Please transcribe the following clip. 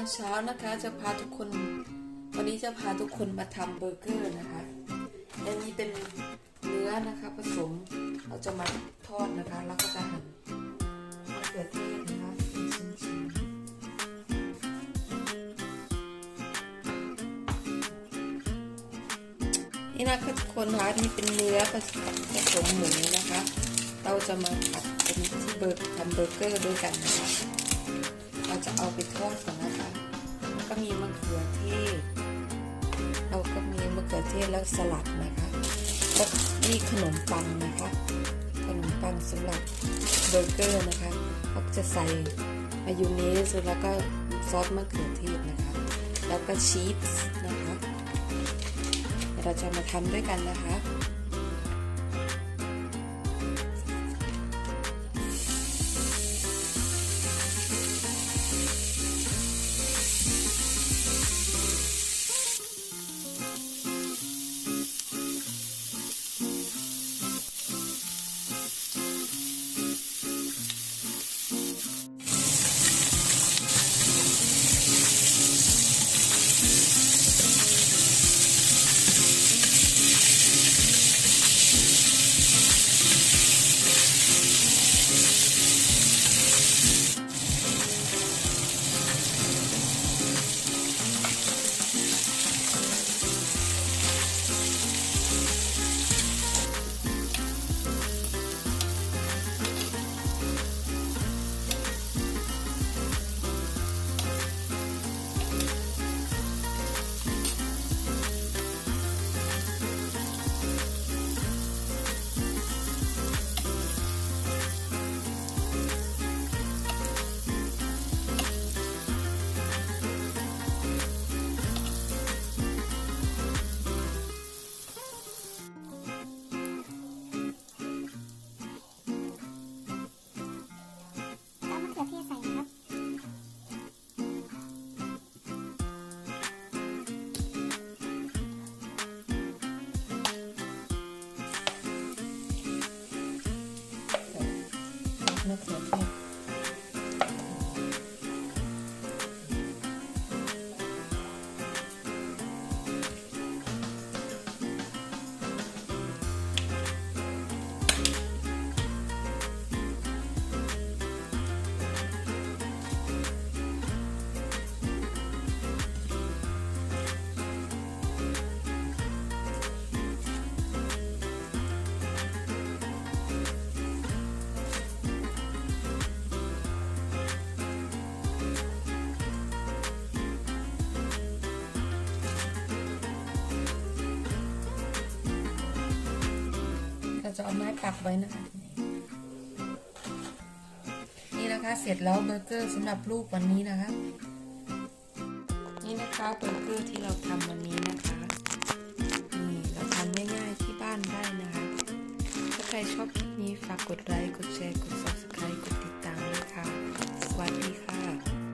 อนเช้านะคะจะพาทุกคน วันนี้จะพาทุกคนมาทำเบอร์เกอร์นะคะอันนี้เป็นเนื้อนะคะผสมเราจะมาทอดนะคะ แล้วก็จะหั่นมะเขือเทศนะคะนชิ้นๆนี่นะคะทุกคนคะนี่เป็นเนื้อผสมผสมหมูนะคะ เราจะมาผัดเป็นที่เบอร์ทำเบอร์เกอร์ด้วยกันนะคะ เราจะเอาไปทอดก่อนนะคะแล้วก็มีมะเขือเทศ เราก็มีมะเขือเทศแล้วสลัดนะคะแล้วนี่ขนมปังนะคะ ขนมปังสำหรับเบอร์เกอร์นะคะเราจะใส่มายองเนสแล้วก็ซอสมะเขือเทศนะคะ แล้วก็ชีสนะคะเดี๋ยวเราจะมาทำด้วยกันนะคะ มะเเราจะเอาไม้ปักไว้นะคะ นี่นะคะเสร็จแล้วเบอร์เกอร์สำหรับลูกวันนี้นะคะ นี่นะคะเบอร์เกอร์ที่เราทำวันนี้นะคะนี่เราทำง่ายๆที่บ้านได้นะคะ ถ้าใครชอบคลิปนี้ฝากกดไลค์กดแชร์กด subscribe กดติดตามด้วยค่ะสวัสดีค่ะ